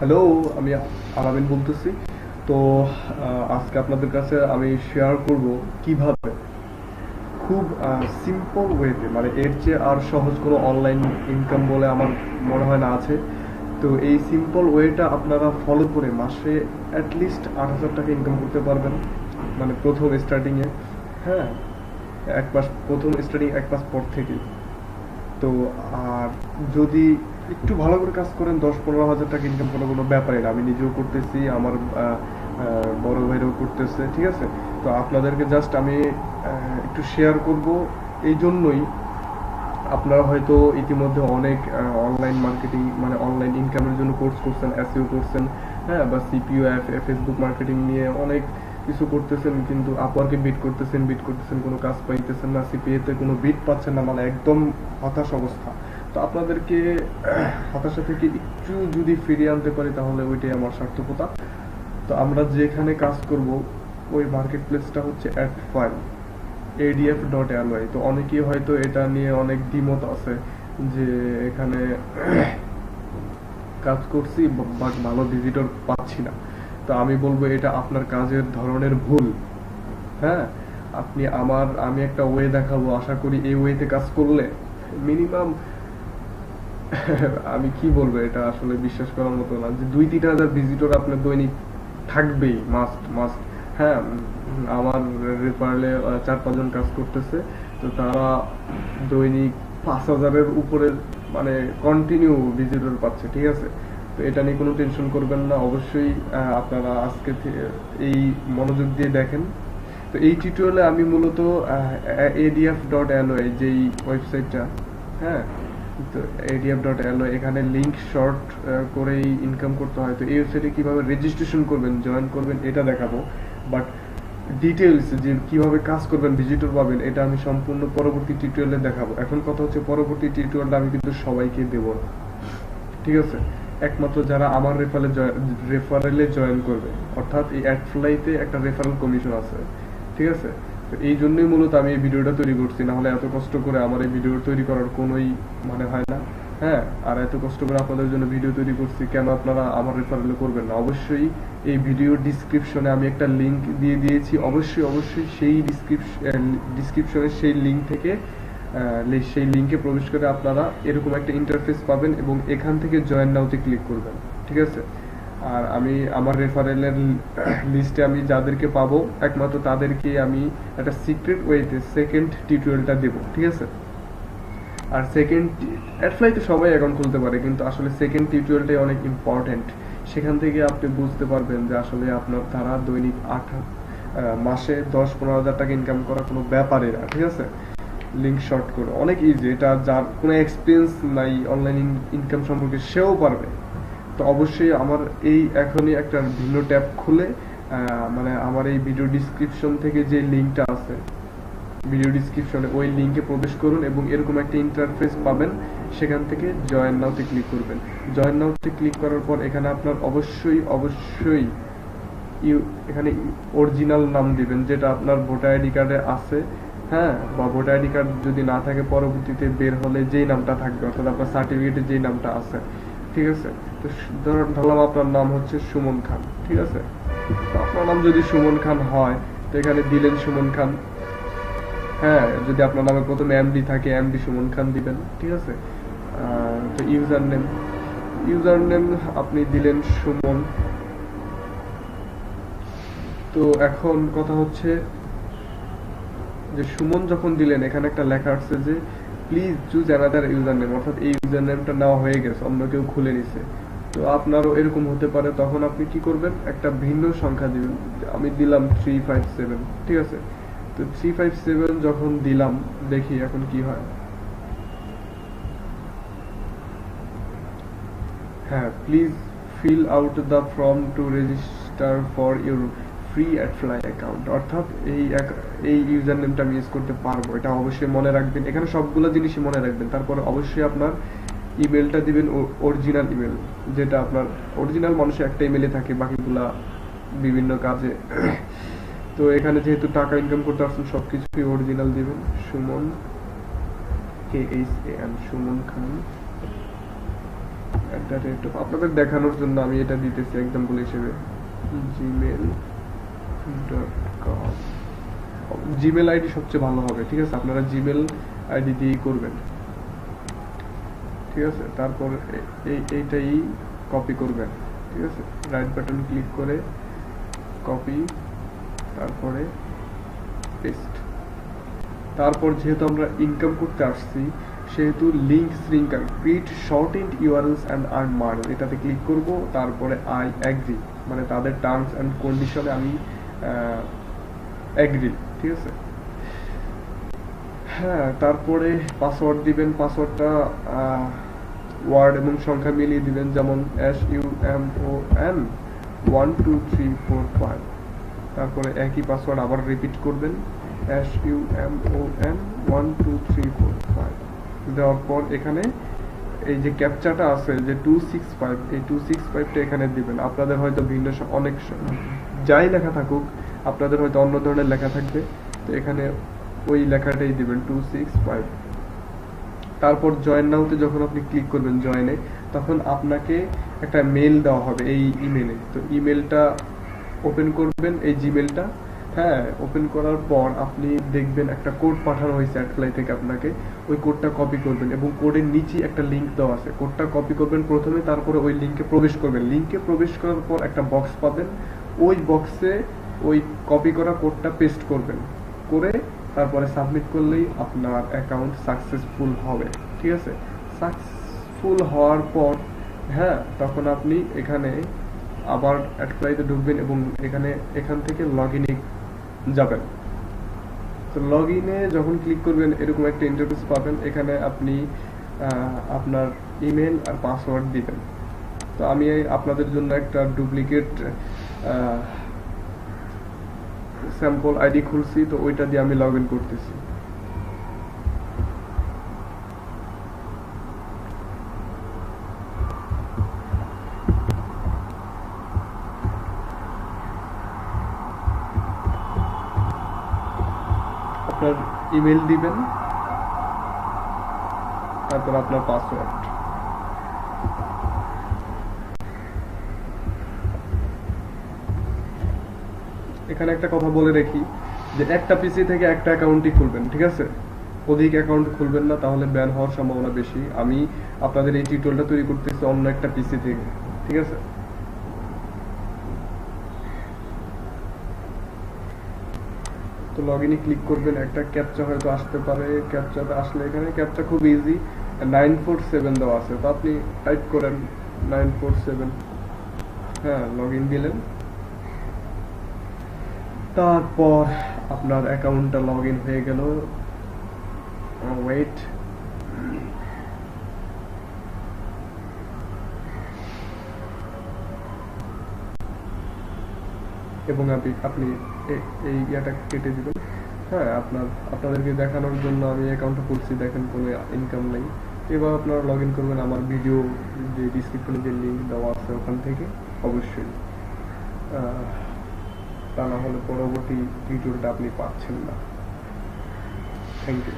Hello আমি আলামিন বলতেছি। তো আজকে আপনাদের কাছে আমি শেয়ার করব কীভাবে খুব সিম্পল ওয়েতে মানে এর চেয়ে আর সহজ কোনো অনলাইন ইনকাম বলে আমার মনে হয় না আছে। তো এই সিম্পল ওয়েটা আপনারা ফলো করে মাসে অ্যাটলিস্ট আট হাজার টাকা ইনকাম করতে পারবেন মানে প্রথম স্টার্টিংয়ে হ্যাঁ এক মাস, প্রথম স্টার্টিং এক মাস পর থেকে। তো, আর যদি একটু ভালো করে কাজ করেন, দশ পনেরো হাজার টাকা ইনকাম করার কোনো ব্যাপারই না আমি নিজেও করতেছি, আমার বড় ভাইরাও করতেছে, ঠিক আছে? তো আপনাদেরকে জাস্ট আমি একটু শেয়ার করব। এই জন্যই আপনারা হয়তো ইতিমধ্যে অনেক অনলাইন মার্কেটিং মানে অনলাইন ইনকামের জন্য কোর্স করছেন এসইও করছেন হ্যাঁ বা সিপিও অ্যাপ ফেসবুক মার্কেটিং নিয়ে অনেক কিছু করতেছেন, কিন্তু আপওয়ার্কে বিট করতেছেন বিট করতেছেন, কোনো কাজ পাইতেছেন না সিপিএ তে কোনো বিট পাচ্ছেন না মানে একদম হতাশ অবস্থা। তো আপনাদেরকে হতাশা থেকে একটু যদি ফিরিয়ে আনতে পারি তাহলে ওইটাই আমার সার্থকতা। তো আমরা যেখানে কাজ করব, ওই মার্কেট প্লেসটা হচ্ছে AdFly A D F dot L Y তো অনেকেই হয়তো এটা নিয়ে অনেক দ্বিমত আছে যে এখানে কাজ করছি বাট ভালো ভিজিটর পাচ্ছি না। তো আমি বলব এটা আপনার কাজের ধরনের ভুল। হ্যাঁ? আপনি আমার, আমি একটা ওয়ে দেখাবো, আশা করি এই ওয়েতে কাজ করলে মিনিমাম আমি কি বলব এটা আসলে বিশ্বাস করার মতো না যে দুই তিন হাজার ভিজিটর আপনার দৈনিক থাকবেই মাস্ট মাস্ট হ্যাঁ আমার রেফারেলে চার পাঁচজন কাজ করতেছে তো তারা দৈনিক পাঁচ হাজারের উপরে মানে কন্টিনিউ ভিজিটর পাচ্ছে ঠিক আছে তো এটা নিয়ে কোনো টেনশন করবেন না অবশ্যই আপনারা আজকে এই মনোযোগ দিয়ে দেখেন তো এই টিউটোরিয়ালে আমি মূলত এডিএফ ডট এলওয়াই যেই ওয়েবসাইটটা হ্যাঁ তো এলও এখানে শর্ট করেই ইনকাম করতে হয়। তো এই ওয়েবসাইটে কীভাবে রেজিস্ট্রেশন করবেন জয়েন করবেন, এটা দেখাবো। বাট ডিটেলস যে কাজ করবেন ভিজিটর পাবেন, এটা আমি সম্পূর্ণ পরবর্তী টিউটোরিয়ালে দেখাবো। এখন কথা হচ্ছে পরবর্তী টিউটোরিয়ালটা আমি কিন্তু সবাইকে দেব। ঠিক আছে? একমাত্র যারা আমার রেফারেলে রেফারেলে জয়েন করবে। অর্থাৎ এই অ্যাডফ্লাইতে একটা রেফারেল কমিশন আছে। ঠিক আছে? এই জন্যই মূলত আমি এই ভিডিওটা তৈরি করছি, না হলে এত কষ্ট করে আমার এই ভিডিও তৈরি করার কোনোই মানে হয় না। হ্যাঁ আর এত কষ্ট করে আপনাদের জন্য ভিডিও তৈরি করছি, কেন আপনারা আমার রেফারেলে করবেন না? অবশ্যই এই ভিডিও ডিসক্রিপশনে আমি একটা লিংক দিয়ে দিয়েছি। অবশ্যই অবশ্যই সেই ডিসক্রিপশন ডিসক্রিপশনের সেই লিংক থেকে সেই লিংকে প্রবেশ করে আপনারা এরকম একটা ইন্টারফেস পাবেন এবং এখান থেকে জয়েন নাওতে ক্লিক করবেন। ঠিক আছে? আর আমি আমার রেফারেলের লিস্টে আমি যাদেরকে পাবো, একমাত্র তাদেরকে আমি একটা সিক্রেট ওয়েতে সেকেন্ড টিউটোরিয়ালটা দেব, ঠিক আছে? আর সেকেন্ড অ্যাডফ্লাই তো সবাই অ্যাকাউন্ট খুলতে পারে, কিন্তু আসলে সেকেন্ড টিউটোরিয়ালটাই অনেক ইম্পর্টেন্ট সেখান থেকে আপনি বুঝতে পারবেন যে আসলে আপনার দ্বারা দৈনিক আট মাসে দশ, পনেরো হাজার টাকা ইনকাম করা কোনো ব্যাপারই না, ঠিক আছে? লিঙ্ক শর্ট করে। অনেক ইজি এটা যার কোনো এক্সপিরিয়েন্স নাই অনলাইন ইনকাম সম্পর্কে সেও পারবে। তো অবশ্যই আমার এই এখনই একটা ভিন্ন ট্যাব খুলে মানে আমার এই ভিডিও ডিসক্রিপশন থেকে যে লিঙ্কটা আছে ভিডিও ডিসক্রিপশনে ওই লিংকে প্রবেশ করুন এবং এরকম একটা ইন্টারফেস পাবেন, সেখান থেকে জয়েন নাওতে ক্লিক করবেন। জয়েন নাওতে ক্লিক করার পর এখানে আপনার অবশ্যই অবশ্যই ইউ এখানে অরিজিনাল নাম দিবেন, যেটা আপনার ভোটার আইডি কার্ডে আছে। হ্যাঁ বা ভোটার আইডি কার্ড যদি না থাকে, পরবর্তীতে বের হলে যেই নামটা থাকবে, অর্থাৎ আপনার সার্টিফিকেটে যেই নামটা আছে ঠিক আছে? তো সু- ধর- ধরলাম আপনার নাম হচ্ছে সুমন খান, ঠিক আছে? আপনার নাম যদি সুমন খান হয়, তো এখানে দিলেন সুমন খান। হ্যাঁ যদি আপনার নামে প্রথমে এমডি থাকে এমডি সুমন খান দিবেন, ঠিক আছে? তো ইউজার নেম ইউজার নেম আপনি দিলেন সুমন। তো এখন কথা হচ্ছে যে সুমন যখন দিলেন, এখানে একটা লেখা আসছে যে please choose another user name অর্থাৎ এই ইউজার নেমটা নেওয়া হয়ে গেছে, অন্য কেউ খুলে নিছে। তো আপনারও এরকম হতে পারে, তখন আপনি কি করবেন? একটা ভিন্ন সংখ্যা দিবেন, আমি দিলাম থ্রি ফাইভ সেভেন ঠিক আছে? তো থ্রি ফাইভ সেভেন যখন দিলাম, দেখি এখন কি হয়। হ্যাঁ please fill out the form to register for your free AdFly account অর্থাৎ এই এই ইউজার নেমটা আমি ইউজ করতে পারব। এটা অবশ্যই মনে রাখবেন। এখানে সবগুলো জিনিসই মনে রাখবেন। তারপরে অবশ্যই আপনার ইমেলটা দিবেন অরিজিনাল ইমেল যেটা আপনার অরিজিনাল মানুষের একটা ইমেলে থাকে, বাকিগুলা বিভিন্ন কাজে। তো এখানে যেহেতু টাকা ইনকাম করতে আসছেন সব কিছুই অরিজিনাল দিবেন। Suman K H A M Suman Khan. আপনাদের দেখানোর জন্য আমি এটা দিতেছি এক্সাম্পল হিসেবে। জিমেল জিমেল আইডি সবচেয়ে ভালো হবে, ঠিক আছে? আপনারা জিমেল আইডি দিয়েই করবেন। ঠিক আছে? তারপর এইটাই কপি করবেন, ঠিক আছে? রাইট বাটন ক্লিক করে কপি তারপরে পেস্ট তারপর যেহেতু আমরা ইনকাম করতে আসছি, সেহেতু link shrinker create shortened URLs and earn mark এটাতে ক্লিক করব, তারপরে আই অ্যাগ্রি মানে তাদের টার্মস অ্যান্ড কন্ডিশনে আমি অ্যাগ্রি ঠিক আছে? হ্যাঁ তারপরে পাসওয়ার্ড দিবেন পাসওয়ার্ডটা ওয়ার্ড এবং সংখ্যা মিলিয়ে দিবেন, যেমন S U M O N one two three four five তারপরে একই পাসওয়ার্ড আবার রিপিট করবেন S U M O N one two three four five দেওয়ার পর এখানে এই যে ক্যাপচাটা আছে, যে টু সিক্স ফাইভ এই টু সিক্স ফাইভটা এখানে দিবেন। আপনাদের হয়তো ভিন্ন অনেক যাই লেখা থাকুক, আপনাদের হয়তো অন্য ধরনের লেখা থাকবে। তো এখানে ওই লেখাটাই দিবেন টু সিক্স ফাইভ তারপর জয়েন নাওতে যখন আপনি ক্লিক করবেন জয়েনে তখন আপনাকে একটা মেল দেওয়া হবে এই ইমেলে তো ইমেলটা ওপেন করবেন, এই জিমেলটা হ্যাঁ ওপেন করার পর আপনি দেখবেন একটা কোড পাঠানো হয়েছে অ্যাডফ্লাই থেকে আপনাকে। ওই কোডটা কপি করবেন এবং কোডের নিচে একটা লিঙ্ক দেওয়া আছে। কোডটা কপি করবেন প্রথমে, তারপরে ওই লিঙ্কে প্রবেশ করবেন। লিঙ্কে প্রবেশ করার পর একটা বক্স পাবেন। ওই বক্সে ওই কপি করা কোডটা পেস্ট করবেন। করে তারপরে সাবমিট করলেই আপনার অ্যাকাউন্ট সাকসেসফুল হবে। ঠিক আছে? সাকসেসফুল হওয়ার পর হ্যাঁ তখন আপনি এখানে আবার অ্যাডপ্লাইতে ঢুকবেন এবং এখানে, এখান থেকে লগ ইনে যাবেন। তো লগ ইনে যখন ক্লিক করবেন, এরকম একটা ইন্টারফেস পাবেন। এখানে আপনি আপনার ইমেল আর পাসওয়ার্ড দিবেন। তো আমি আপনাদের জন্য একটা ডুপ্লিকেট স্যাম্পল আইডি খুলছি। তো ওইটা দিয়ে আমি লগ ইন করতেছি আপনার ইমেল দিবেন। তারপর আপনার পাসওয়ার্ড এখানে একটা কথা বলে রাখি যে একটা পিসি থেকে একটা অ্যাকাউন্টই খুলবেন, ঠিক আছে? অধিক অ্যাকাউন্ট খুলবেন না, তাহলে ব্যান হওয়ার সম্ভাবনা বেশি। আমি আপনাদের এই টিউটোরিয়ালটা তৈরি করতেছি অন্য একটা পিসি থেকে, ঠিক আছে? তো লগ ইনে ক্লিক করবেন, একটা ক্যাপচা হয়তো আসতে পারে ক্যাপচাতে আসলে এখানে ক্যাপচা খুব ইজি নাইন ফোর সেভেন দেওয়া আছে। তো আপনি টাইপ করেন নাইন ফোর সেভেন হ্যাঁ লগ ইন দিলেন। তারপর আপনার অ্যাকাউন্টটা লগ ইন হয়ে গেল। ওয়েট এবং আপনি আপনি এই ইয়াটা কেটে দিবেন। হ্যাঁ আপনার, আপনাদেরকে দেখানোর জন্য আমি অ্যাকাউন্টটা করছি দেখেন কোনো ইনকাম নেই। এবার আপনারা লগ ইন করবেন আমার ভিডিও যে ডিসক্রিপশনে যে লিঙ্ক দেওয়া আছে ওখান থেকে, অবশ্যই। তা না হলে পরবর্তী ভিডিওটা আপনি পাচ্ছেন না। Thank you